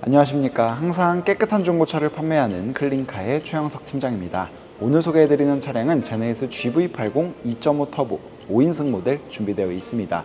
안녕하십니까. 항상 깨끗한 중고차를 판매하는 클린카의 최영석 팀장입니다. 오늘 소개해드리는 차량은 제네시스 GV80 2.5 터보 5인승 모델 준비되어 있습니다.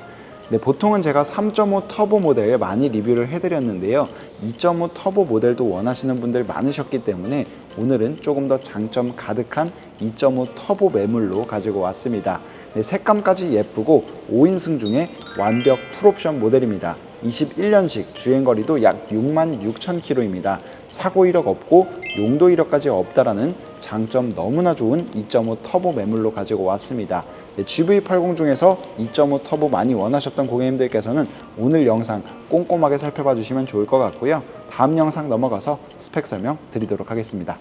네, 보통은 제가 3.5 터보 모델 많이 리뷰를 해드렸는데요. 2.5 터보 모델도 원하시는 분들 많으셨기 때문에 오늘은 조금 더 장점 가득한 2.5 터보 매물로 가지고 왔습니다. 네, 색감까지 예쁘고 5인승 중에 완벽 풀옵션 모델입니다. 21년식 주행거리도 약 6만 6천 킬로입니다. 사고 이력 없고 용도 이력까지 없다라는 장점 너무나 좋은 2.5 터보 매물로 가지고 왔습니다. 네, GV80 중에서 2.5 터보 많이 원하셨던 고객님들께서는 오늘 영상 꼼꼼하게 살펴봐 주시면 좋을 것 같고요. 다음 영상 넘어가서 스펙 설명 드리도록 하겠습니다.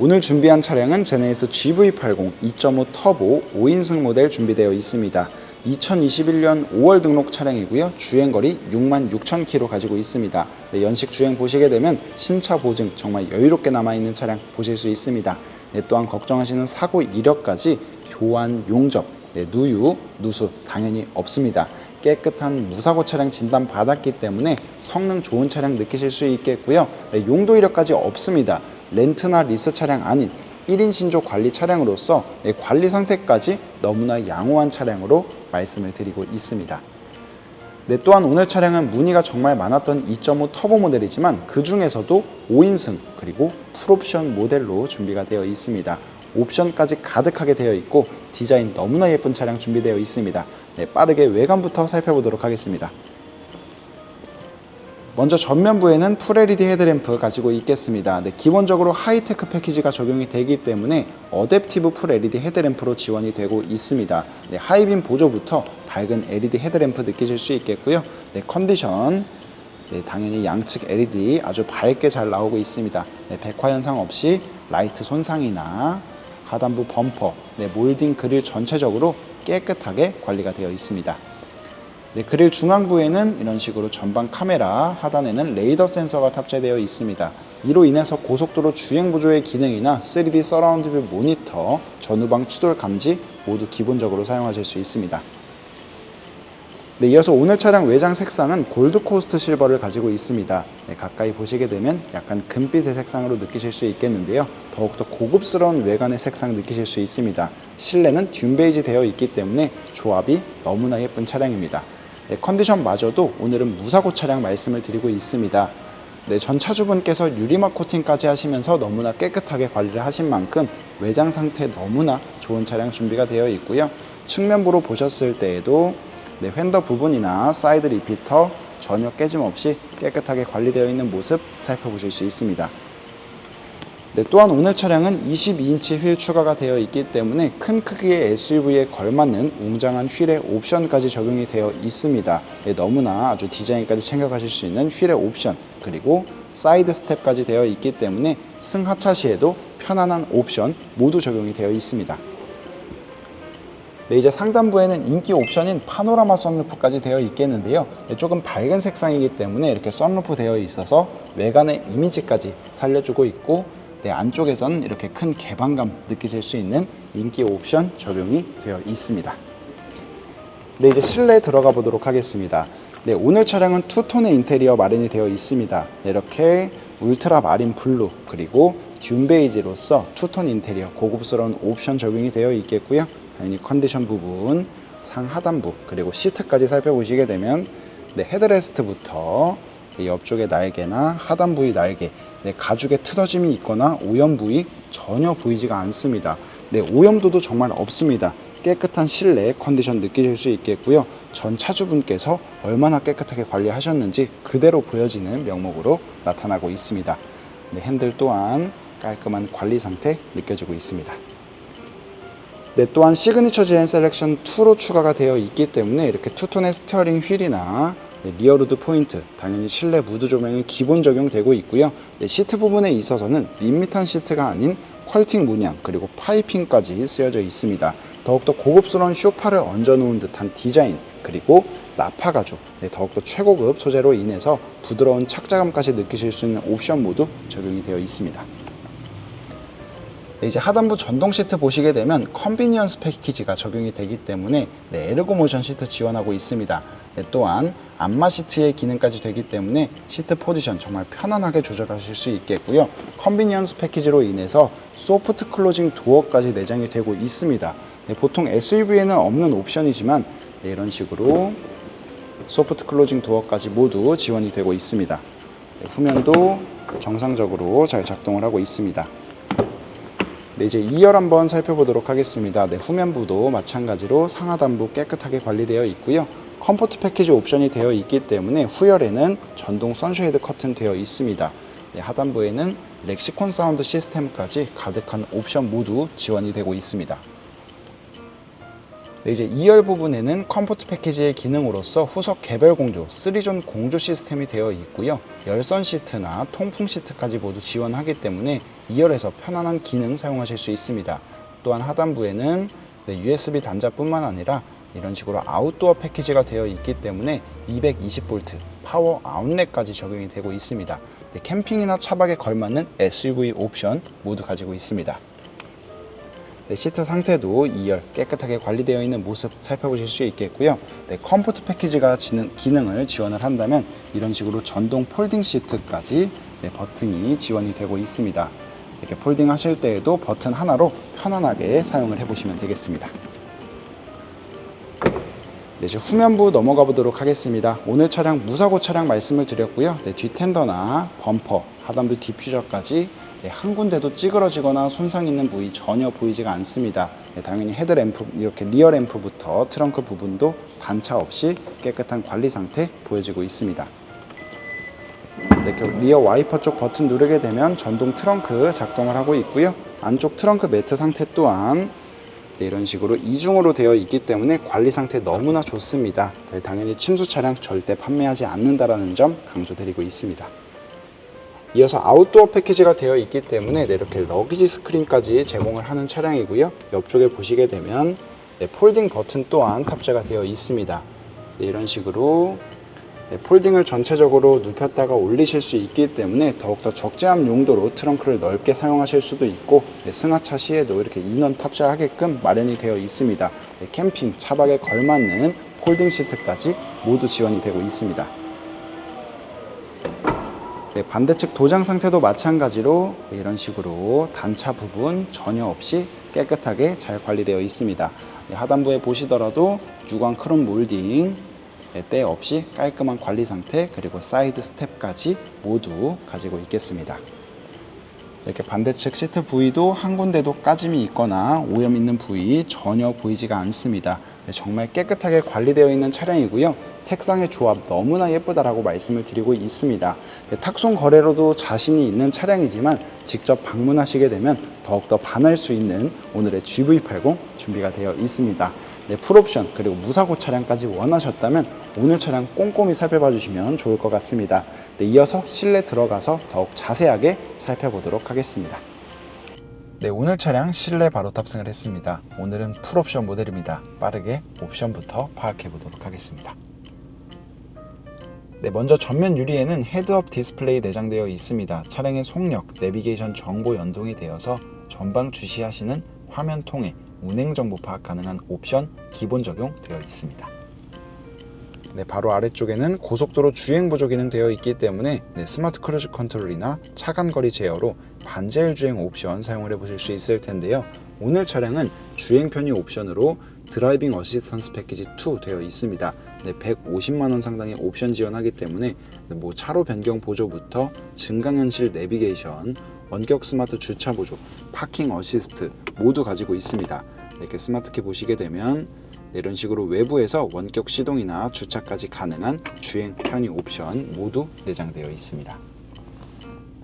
오늘 준비한 차량은 제네시스 GV80 2.5 터보 5인승 모델 준비되어 있습니다. 2021년 5월 등록 차량이고요. 주행거리 6만 6천 킬로 가지고 있습니다. 네, 연식 주행 보시게 되면 신차 보증 정말 여유롭게 남아있는 차량 보실 수 있습니다. 네, 또한 걱정하시는 사고 이력까지 교환, 용접, 네, 누유, 누수 당연히 없습니다. 깨끗한 무사고 차량 진단 받았기 때문에 성능 좋은 차량 느끼실 수 있겠고요. 네, 용도 이력까지 없습니다. 렌트나 리스 차량 아닌 1인 신조 관리 차량으로서 네, 관리 상태까지 너무나 양호한 차량으로 말씀을 드리고 있습니다. 네, 또한 오늘 차량은 문의가 정말 많았던 2.5 터보 모델이지만 그 중에서도 5인승 그리고 풀옵션 모델로 준비가 되어 있습니다. 옵션까지 가득하게 되어 있고 디자인 너무나 예쁜 차량 준비되어 있습니다. 네, 빠르게 외관부터 살펴보도록 하겠습니다. 먼저 전면부에는 풀 LED 헤드램프 가지고 있겠습니다. 네, 기본적으로 하이테크 패키지가 적용이 되기 때문에 어댑티브 풀 LED 헤드램프로 지원이 되고 있습니다. 네, 하이빔 보조부터 밝은 LED 헤드램프 느끼실 수 있겠고요. 네, 컨디션 네, 당연히 양측 LED 아주 밝게 잘 나오고 있습니다. 네, 백화 현상 없이 라이트 손상이나 하단부 범퍼, 네, 몰딩 그릴 전체적으로 깨끗하게 관리가 되어 있습니다. 네, 그릴 중앙부에는 이런 식으로 전방 카메라, 하단에는 레이더 센서가 탑재되어 있습니다. 이로 인해서 고속도로 주행 보조의 기능이나 3D 서라운드 뷰 모니터, 전후방 추돌 감지 모두 기본적으로 사용하실 수 있습니다. 네, 이어서 오늘 차량 외장 색상은 골드 코스트 실버를 가지고 있습니다. 네, 가까이 보시게 되면 약간 금빛의 색상으로 느끼실 수 있겠는데요. 더욱더 고급스러운 외관의 색상 느끼실 수 있습니다. 실내는 듄 베이지 되어 있기 때문에 조합이 너무나 예쁜 차량입니다. 네, 컨디션마저도 오늘은 무사고 차량 말씀을 드리고 있습니다. 네, 전 차주분께서 유리막 코팅까지 하시면서 너무나 깨끗하게 관리를 하신 만큼 외장 상태 너무나 좋은 차량 준비가 되어 있고요. 측면부로 보셨을 때에도 네, 휀더 부분이나 사이드 리피터 전혀 깨짐 없이 깨끗하게 관리되어 있는 모습 살펴보실 수 있습니다. 네, 또한 오늘 차량은 22인치 휠 추가가 되어 있기 때문에 큰 크기의 SUV에 걸맞는 웅장한 휠의 옵션까지 적용이 되어 있습니다. 네, 너무나 아주 디자인까지 챙겨가실 수 있는 휠의 옵션 그리고 사이드 스텝까지 되어 있기 때문에 승하차 시에도 편안한 옵션 모두 적용이 되어 있습니다. 네, 이제 상단부에는 인기 옵션인 파노라마 썬루프까지 되어 있겠는데요. 네, 조금 밝은 색상이기 때문에 이렇게 썬루프 되어 있어서 외관의 이미지까지 살려주고 있고 네, 안쪽에서는 이렇게 큰 개방감 느끼실 수 있는 인기 옵션 적용이 되어 있습니다. 네, 이제 실내 들어가 보도록 하겠습니다. 네, 오늘 차량은 투톤의 인테리어 마련이 되어 있습니다. 네, 이렇게 울트라 마린 블루 그리고 듄 베이지로서 투톤 인테리어 고급스러운 옵션 적용이 되어 있겠고요. 당연히 컨디션 부분, 상 하단부 그리고 시트까지 살펴보시게 되면 네, 헤드레스트부터 네, 옆쪽의 날개나 하단 부위 날개, 네, 가죽에 틀어짐이 있거나 오염 부위 전혀 보이지가 않습니다. 네, 오염도도 정말 없습니다. 깨끗한 실내 컨디션 느끼실 수 있겠고요. 전 차주분께서 얼마나 깨끗하게 관리하셨는지 그대로 보여지는 명목으로 나타나고 있습니다. 네, 핸들 또한 깔끔한 관리 상태 느껴지고 있습니다. 네, 또한 시그니처 제엔 셀렉션 2로 추가가 되어 있기 때문에 이렇게 투톤의 스티어링 휠이나 네, 리어루드 포인트, 당연히 실내 무드 조명이 기본 적용되고 있고요. 네, 시트 부분에 있어서는 밋밋한 시트가 아닌 퀄팅 문양 그리고 파이핑까지 쓰여져 있습니다. 더욱더 고급스러운 쇼파를 얹어놓은 듯한 디자인 그리고 나파 가죽, 네, 더욱더 최고급 소재로 인해서 부드러운 착자감까지 느끼실 수 있는 옵션 모두 적용이 되어 있습니다. 네, 이제 하단부 전동 시트 보시게 되면 컨비니언스 패키지가 적용이 되기 때문에 네, 에르고 모션 시트 지원하고 있습니다. 네, 또한 안마 시트의 기능까지 되기 때문에 시트 포지션 정말 편안하게 조절하실 수 있겠고요. 컨비니언스 패키지로 인해서 소프트 클로징 도어까지 내장이 되고 있습니다. 네, 보통 SUV에는 없는 옵션이지만 네, 이런 식으로 소프트 클로징 도어까지 모두 지원이 되고 있습니다. 네, 후면도 정상적으로 잘 작동을 하고 있습니다. 네, 이제 2열 한번 살펴보도록 하겠습니다. 네, 후면부도 마찬가지로 상하단부 깨끗하게 관리되어 있고요. 컴포트 패키지 옵션이 되어 있기 때문에 후열에는 전동 선쉐이드 커튼 되어 있습니다. 네, 하단부에는 렉시콘 사운드 시스템까지 가득한 옵션 모두 지원이 되고 있습니다. 네, 이제 2열 부분에는 컴포트 패키지의 기능으로서 후석 개별 공조, 3존 공조 시스템이 되어 있고요. 열선 시트나 통풍 시트까지 모두 지원하기 때문에 2열에서 편안한 기능 사용하실 수 있습니다. 또한 하단부에는 네, USB 단자뿐만 아니라 이런 식으로 아웃도어 패키지가 되어 있기 때문에 220V 파워 아웃렛까지 적용이 되고 있습니다. 네, 캠핑이나 차박에 걸맞는 SUV 옵션 모두 가지고 있습니다. 네, 시트 상태도 2열 깨끗하게 관리되어 있는 모습 살펴보실 수 있겠고요. 네, 컴포트 패키지가 지능, 기능을 지원을 한다면 이런 식으로 전동 폴딩 시트까지 네, 버튼이 지원이 되고 있습니다. 이렇게 폴딩 하실 때에도 버튼 하나로 편안하게 사용을 해보시면 되겠습니다. 네, 이제 후면부 넘어가 보도록 하겠습니다. 오늘 차량 무사고 차량 말씀을 드렸고요. 네, 뒷텐더나 범퍼, 하단부 디퓨저까지 네, 한 군데도 찌그러지거나 손상 있는 부위 전혀 보이지가 않습니다. 네, 당연히 헤드램프 이렇게 리어 램프부터 트렁크 부분도 단차 없이 깨끗한 관리 상태 보여지고 있습니다. 네, 리어 와이퍼 쪽 버튼 누르게 되면 전동 트렁크 작동을 하고 있고요. 안쪽 트렁크 매트 상태 또한 네, 이런 식으로 이중으로 되어 있기 때문에 관리 상태 너무나 좋습니다. 네, 당연히 침수 차량 절대 판매하지 않는다라는 점 강조드리고 있습니다. 이어서 아웃도어 패키지가 되어 있기 때문에 네, 이렇게 러기지 스크린까지 제공을 하는 차량이고요. 옆쪽에 보시게 되면 네, 폴딩 버튼 또한 탑재가 되어 있습니다. 네, 이런 식으로 네, 폴딩을 전체적으로 눕혔다가 올리실 수 있기 때문에 더욱더 적재함 용도로 트렁크를 넓게 사용하실 수도 있고 네, 승하차 시에도 이렇게 인원 탑재하게끔 마련이 되어 있습니다. 네, 캠핑, 차박에 걸맞는 폴딩 시트까지 모두 지원이 되고 있습니다. 네, 반대측 도장 상태도 마찬가지로 네, 이런 식으로 단차 부분 전혀 없이 깨끗하게 잘 관리되어 있습니다. 네, 하단부에 보시더라도 유광 크롬 몰딩 네, 때 없이 깔끔한 관리 상태 그리고 사이드 스텝까지 모두 가지고 있겠습니다. 이렇게 반대측 시트 부위도 한 군데도 까짐이 있거나 오염 있는 부위 전혀 보이지가 않습니다. 네, 정말 깨끗하게 관리되어 있는 차량이고요. 색상의 조합 너무나 예쁘다라고 말씀을 드리고 있습니다. 네, 탁송 거래로도 자신이 있는 차량이지만 직접 방문하시게 되면 더욱더 반할 수 있는 오늘의 GV80 준비가 되어 있습니다. 네, 풀옵션 그리고 무사고 차량까지 원하셨다면 오늘 차량 꼼꼼히 살펴봐 주시면 좋을 것 같습니다. 네, 이어서 실내 들어가서 더욱 자세하게 살펴보도록 하겠습니다. 네, 오늘 차량 실내 바로 탑승을 했습니다. 오늘은 풀옵션 모델입니다. 빠르게 옵션부터 파악해 보도록 하겠습니다. 네, 먼저 전면 유리에는 헤드업 디스플레이 내장되어 있습니다. 차량의 속력, 내비게이션 정보 연동이 되어서 전방 주시하시는 화면 통해 운행 정보 파악 가능한 옵션 기본 적용되어 있습니다. 네, 바로 아래쪽에는 고속도로 주행 보조 기능 되어 있기 때문에 네, 스마트 크루즈 컨트롤이나 차간 거리 제어로 반자율 주행 옵션 사용을 해보실 수 있을 텐데요. 오늘 차량은 주행 편의 옵션으로 드라이빙 어시스턴스 패키지 2 되어 있습니다. 네, 150만 원 상당의 옵션 지원하기 때문에 네, 뭐 차로 변경 보조부터 증강현실 내비게이션, 원격 스마트 주차 보조, 파킹 어시스트 모두 가지고 있습니다. 네, 이렇게 스마트키 보시게 되면 네, 이런 식으로 외부에서 원격 시동이나 주차까지 가능한 주행 편의 옵션 모두 내장되어 있습니다.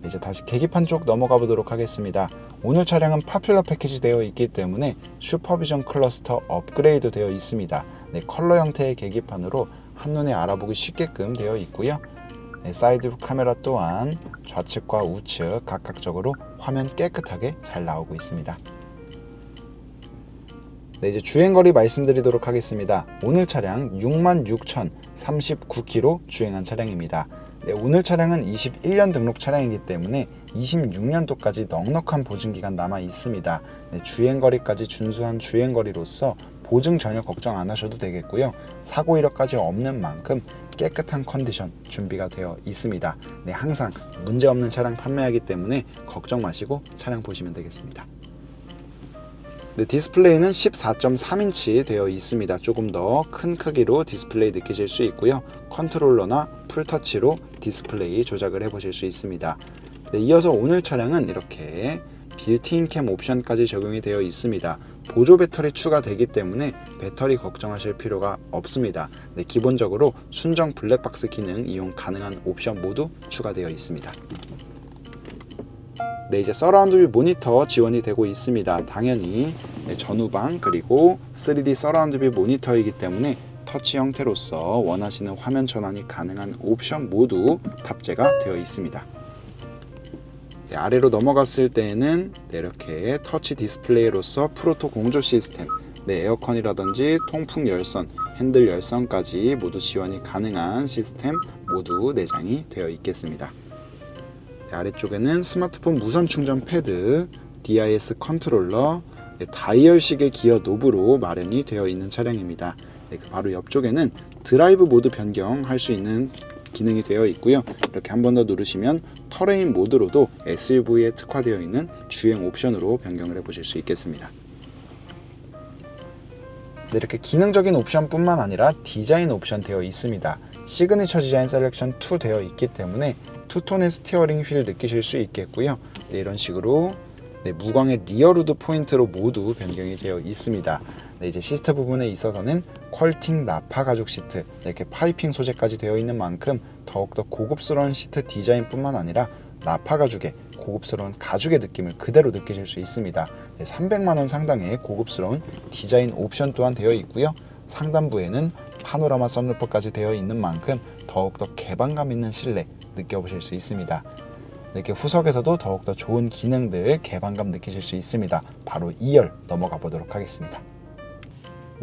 네, 이제 다시 계기판 쪽 넘어가 보도록 하겠습니다. 오늘 차량은 파퓰러 패키지 되어 있기 때문에 슈퍼비전 클러스터 업그레이드 되어 있습니다. 네, 컬러 형태의 계기판으로 한눈에 알아보기 쉽게끔 되어 있고요. 네, 사이드 카메라 또한 좌측과 우측 각각적으로 화면 깨끗하게 잘 나오고 있습니다. 네, 이제 주행거리 말씀드리도록 하겠습니다. 오늘 차량 66,039km 주행한 차량입니다. 네, 오늘 차량은 21년 등록 차량이기 때문에 26년도까지 넉넉한 보증기간 남아 있습니다. 네, 주행거리까지 준수한 주행거리로서 보증 전혀 걱정 안 하셔도 되겠고요. 사고 이력까지 없는 만큼 깨끗한 컨디션 준비가 되어 있습니다. 네, 항상 문제 없는 차량 판매하기 때문에 걱정 마시고 차량 보시면 되겠습니다. 네, 디스플레이는 14.3인치 되어 있습니다. 조금 더 큰 크기로 디스플레이 느끼실 수 있고요. 컨트롤러나 풀터치로 디스플레이 조작을 해보실 수 있습니다. 네, 이어서 오늘 차량은 이렇게 빌트인 캠 옵션까지 적용이 되어 있습니다. 보조 배터리 추가되기 때문에 배터리 걱정하실 필요가 없습니다. 네, 기본적으로 순정 블랙박스 기능 이용 가능한 옵션 모두 추가되어 있습니다. 네, 이제 서라운드 뷰 모니터 지원이 되고 있습니다. 당연히 네, 전후방 그리고 3D 서라운드 뷰 모니터이기 때문에 터치 형태로서 원하시는 화면 전환이 가능한 옵션 모두 탑재가 되어 있습니다. 네, 아래로 넘어갔을 때에는 네, 이렇게 터치 디스플레이로서 프로토 공조 시스템, 네, 에어컨이라든지 통풍 열선, 핸들 열선까지 모두 지원이 가능한 시스템 모두 내장이 되어 있겠습니다. 네, 아래쪽에는 스마트폰 무선 충전 패드, DIS 컨트롤러, 네, 다이얼식의 기어 노브로 마련이 되어 있는 차량입니다. 네, 그 바로 옆쪽에는 드라이브 모드 변경할 수 있는 기능이 되어 있고요. 이렇게 한 번 더 누르시면 터레인 모드로도 SUV에 특화되어 있는 주행 옵션으로 변경을 해보실 수 있겠습니다. 네, 이렇게 기능적인 옵션뿐만 아니라 디자인 옵션 되어 있습니다. 시그니처 디자인 셀렉션 2 되어 있기 때문에 투톤의 스티어링 휠 느끼실 수 있겠고요. 네, 이런 식으로 네, 무광의 리어루드 포인트로 모두 변경이 되어 있습니다. 네, 이제 시트 부분에 있어서는 퀄팅 나파 가죽 시트 네, 이렇게 파이핑 소재까지 되어 있는 만큼 더욱더 고급스러운 시트 디자인뿐만 아니라 나파 가죽의 고급스러운 가죽의 느낌을 그대로 느끼실 수 있습니다. 네, 300만 원 상당의 고급스러운 디자인 옵션 또한 되어 있고요. 상단부에는 파노라마 썬루프까지 되어 있는 만큼 더욱더 개방감 있는 실내 느껴보실 수 있습니다. 이렇게 후석에서도 더욱더 좋은 기능들 개방감 느끼실 수 있습니다. 바로 2열 넘어가 보도록 하겠습니다.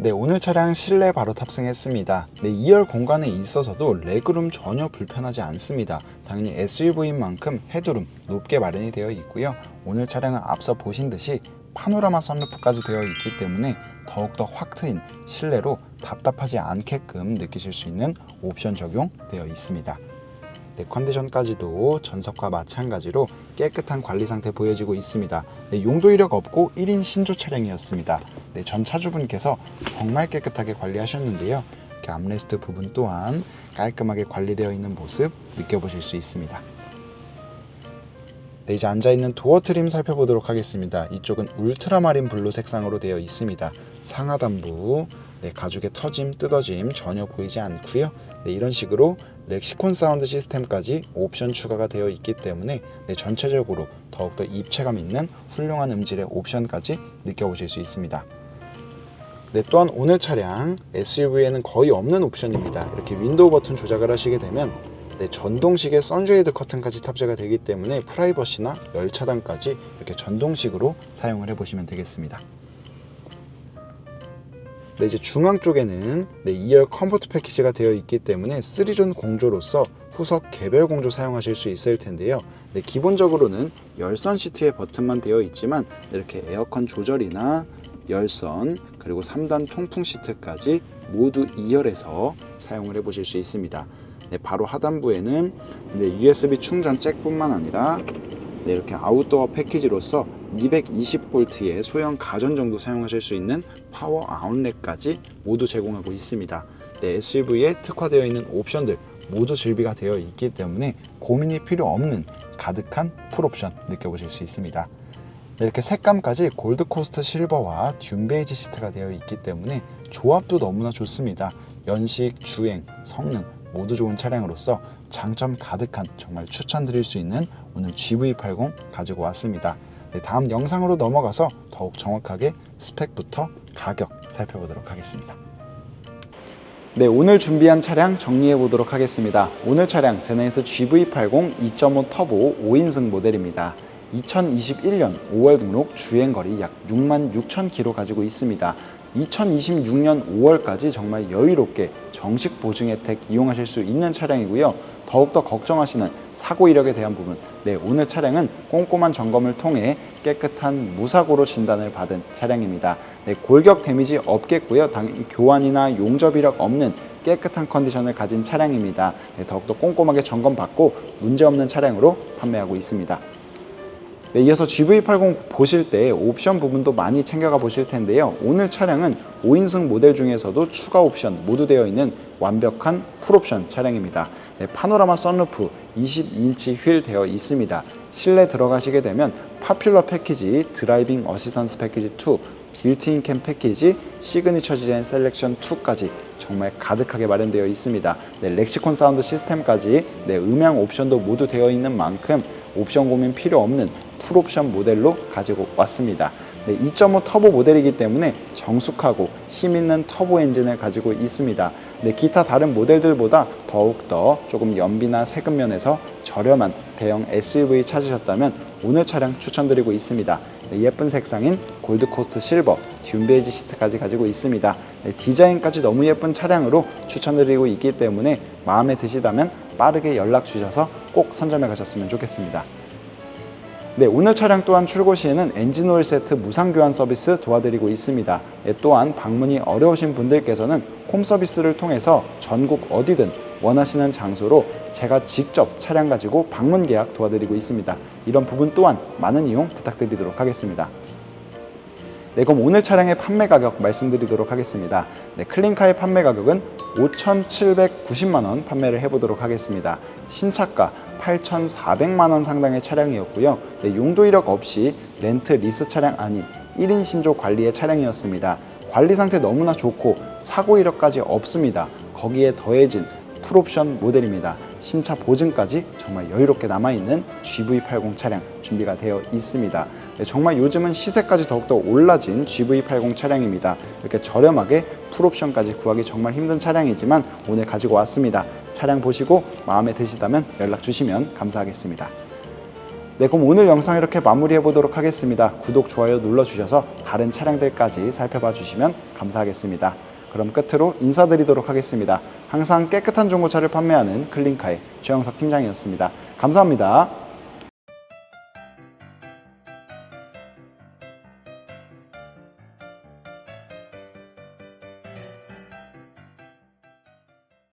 네, 오늘 차량 실내 바로 탑승했습니다. 네, 2열 공간에 있어서도 레그룸 전혀 불편하지 않습니다. 당연히 SUV인 만큼 헤드룸 높게 마련이 되어 있고요. 오늘 차량은 앞서 보신 듯이 파노라마 선루프까지 되어 있기 때문에 더욱더 확 트인 실내로 답답하지 않게끔 느끼실 수 있는 옵션 적용되어 있습니다. 네, 컨디션까지도 전석과 마찬가지로 깨끗한 관리 상태 보여지고 있습니다. 네, 용도 이력 없고 1인 신조 차량이었습니다. 네, 전 차주분께서 정말 깨끗하게 관리하셨는데요. 이렇게 암레스트 부분 또한 깔끔하게 관리되어 있는 모습 느껴보실 수 있습니다. 네, 이제 앉아 있는 도어 트림 살펴보도록 하겠습니다. 이쪽은 울트라마린 블루 색상으로 되어 있습니다. 상하단부 네, 가죽의 터짐, 뜯어짐 전혀 보이지 않고요. 네, 이런 식으로 렉시콘 사운드 시스템까지 옵션 추가가 되어 있기 때문에 네, 전체적으로 더욱더 입체감 있는 훌륭한 음질의 옵션까지 느껴보실 수 있습니다. 네, 또한 오늘 차량 SUV에는 거의 없는 옵션입니다. 이렇게 윈도우 버튼 조작을 하시게 되면 네, 전동식의 선쉐이드 커튼까지 탑재가 되기 때문에 프라이버시나 열 차단까지 이렇게 전동식으로 사용을 해보시면 되겠습니다. 네, 이제 중앙 쪽에는 네, 2열 컴포트 패키지가 되어 있기 때문에 3존 공조로서 후석 개별 공조 사용하실 수 있을 텐데요. 네, 기본적으로는 열선 시트의 버튼만 되어 있지만 이렇게 에어컨 조절이나 열선 그리고 3단 통풍 시트까지 모두 2열에서 사용을 해보실 수 있습니다. 네, 바로 하단부에는 네, USB 충전 잭뿐만 아니라 네, 이렇게 아웃도어 패키지로서 220V의 소형 가전 정도 사용하실 수 있는 파워 아웃렛까지 모두 제공하고 있습니다. 네, SUV에 특화되어 있는 옵션들 모두 즐비가 되어 있기 때문에 고민이 필요 없는 가득한 풀옵션 느껴보실 수 있습니다. 네, 이렇게 색감까지 골드코스트 실버와 듄 베이지 시트가 되어 있기 때문에 조합도 너무나 좋습니다. 연식, 주행, 성능 모두 좋은 차량으로서 장점 가득한 정말 추천드릴 수 있는 오늘 GV80 가지고 왔습니다. 네, 다음 영상으로 넘어가서 더욱 정확하게 스펙부터 가격 살펴보도록 하겠습니다. 네, 오늘 준비한 차량 정리해 보도록 하겠습니다. 오늘 차량 제네시스 GV80 2.5 터보 5인승 모델입니다. 2021년 5월 등록 주행거리 약 6만 6천 킬로 가지고 있습니다. 2026년 5월까지 정말 여유롭게 정식 보증 혜택 이용하실 수 있는 차량이고요. 더욱더 걱정하시는 사고 이력에 대한 부분. 네 오늘 차량은 꼼꼼한 점검을 통해 깨끗한 무사고로 진단을 받은 차량입니다. 네, 골격 데미지 없겠고요. 당연히 교환이나 용접 이력 없는 깨끗한 컨디션을 가진 차량입니다. 네, 더욱더 꼼꼼하게 점검받고 문제없는 차량으로 판매하고 있습니다 네, 이어서 GV80 보실 때 옵션 부분도 많이 챙겨가 보실 텐데요. 오늘 차량은 5인승 모델 중에서도 추가 옵션 모두 되어 있는 완벽한 풀옵션 차량입니다. 네, 파노라마 선루프 22인치 휠 되어 있습니다. 실내 들어가시게 되면 파퓰러 패키지, 드라이빙 어시스턴스 패키지 2, 빌트인 캠 패키지, 시그니처 디자인 셀렉션 2까지 정말 가득하게 마련되어 있습니다. 네, 렉시콘 사운드 시스템까지 네, 음향 옵션도 모두 되어 있는 만큼 옵션 고민 필요 없는 풀옵션 모델로 가지고 왔습니다. 네, 2.5 터보 모델이기 때문에 정숙하고 힘 있는 터보 엔진을 가지고 있습니다. 네, 기타 다른 모델들보다 더욱더 조금 연비나 세금 면에서 저렴한 대형 SUV 찾으셨다면 오늘 차량 추천드리고 있습니다. 네, 예쁜 색상인 골드코스트 실버, 듄베이지 시트까지 가지고 있습니다. 네, 디자인까지 너무 예쁜 차량으로 추천드리고 있기 때문에 마음에 드시다면 빠르게 연락 주셔서 꼭 선점해 가셨으면 좋겠습니다. 네, 오늘 차량 또한 출고 시에는 엔진 오일 세트 무상 교환 서비스 도와드리고 있습니다. 예, 또한 방문이 어려우신 분들께서는 홈 서비스를 통해서 전국 어디든 원하시는 장소로 제가 직접 차량 가지고 방문 계약 도와드리고 있습니다. 이런 부분 또한 많은 이용 부탁드리도록 하겠습니다. 네, 그럼 오늘 차량의 판매 가격 말씀드리도록 하겠습니다. 네, 클린카의 판매 가격은 5,790만 원 판매를 해보도록 하겠습니다. 신차가 8,400만 원 상당의 차량이었고요. 네, 용도 이력 없이 렌트 리스 차량 아닌 1인 신조 관리의 차량이었습니다. 관리 상태 너무나 좋고 사고 이력까지 없습니다. 거기에 더해진 풀옵션 모델입니다. 신차 보증까지 정말 여유롭게 남아있는 GV80 차량 준비가 되어 있습니다. 네, 정말 요즘은 시세까지 더욱더 올라진 GV80 차량입니다. 이렇게 저렴하게 풀옵션까지 구하기 정말 힘든 차량이지만 오늘 가지고 왔습니다. 차량 보시고 마음에 드시다면 연락 주시면 감사하겠습니다. 네, 그럼 오늘 영상 이렇게 마무리해 보도록 하겠습니다. 구독, 좋아요 눌러주셔서 다른 차량들까지 살펴봐 주시면 감사하겠습니다. 그럼 끝으로 인사드리도록 하겠습니다. 항상 깨끗한 중고차를 판매하는 클린카의 최영석 팀장이었습니다. 감사합니다.